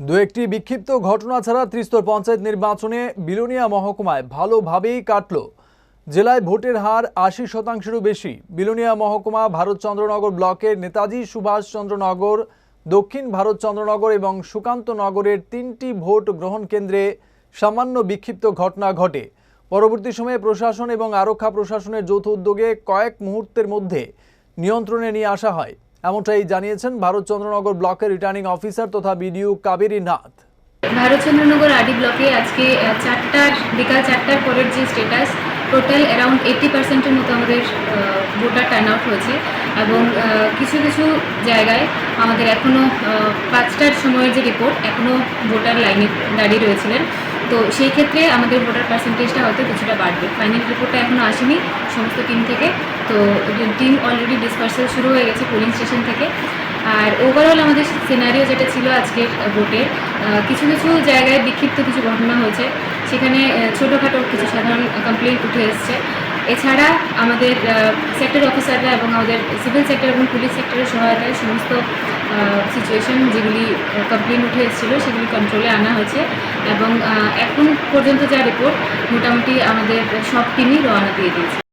দু একটি বিক্ষিপ্ত ঘটনা ছাড়া ত্রিস্তর পঞ্চায়েত নির্বাচনে বিলোনিয়া মহকুমায় ভালোভাবেই কাটল। জেলায় ভোটের হার আশি শতাংশেরও বেশি। বিলোনিয়া মহকুমা ভারতচন্দ্রনগর ব্লকের নেতাজি সুভাষচন্দ্রনগর দক্ষিণ ভারতচন্দ্রনগর এবং সুকান্ত নগরের তিনটি ভোট গ্রহণ কেন্দ্রে সামান্য বিক্ষিপ্ত ঘটনা ঘটে। পরবর্তী সময়ে প্রশাসন এবং আরক্ষা প্রশাসনের যৌথ উদ্যোগে কয়েক মুহূর্তের মধ্যে নিয়ন্ত্রণে নিয়ে আসা হয়। এমনটাই জানিয়েছেন ভারতচন্দ্রনগর ব্লকের রিটার্নিং অফিসার তথা বিডিও কাবেরী নাথ। ভারতচন্দ্রনগর আডি ব্লকে আজকে চারটার, বিকাল চারটার পরের যে স্টেটাস টোটাল অ্যারাউন্ড এইটি পার্সেন্টের মতো আমাদের ভোটার টার্ন আউট হয়েছে এবং কিছু কিছু জায়গায় আমাদের এখনও পাঁচটার সময়ের যে রিপোর্ট এখনও ভোটার লাইনে দাঁড়িয়ে রয়েছিলেন। তো সেই ক্ষেত্রে আমাদের ভোটার পার্সেন্টেজটা হয়তো কিছুটা বাড়বে। ফাইনাল রিপোর্টটা এখনও আসেনি, সমস্ত টিম থেকে। তো টিম অলরেডি ডিসপার্সেল শুরু হয়ে গেছে পোলিং স্টেশন থেকে। আর ওভারঅল আমাদের সিনারিও যেটা ছিল আজকের ভোটের কিছু কিছু জায়গায় বিক্ষিপ্ত কিছু ঘটনা হয়েছে। সেখানে ছোটোখাটো কিছু সাধারণ কমপ্লেন উঠে এসছে। এছাড়া আমাদের সেক্টর অফিসাররা এবং আমাদের সিভিল সেক্টর এবং পুলিশ সেক্টরের সহায়তায় সমস্ত সিচুয়েশন যেগুলি কমপ্লেন উঠে এসেছিল, সেগুলি কন্ট্রোলে আনা হয়েছে। এবং এখন পর্যন্ত যা রিপোর্ট মোটামুটি আমাদের সব টিমই রওনা দিয়ে দিয়েছে।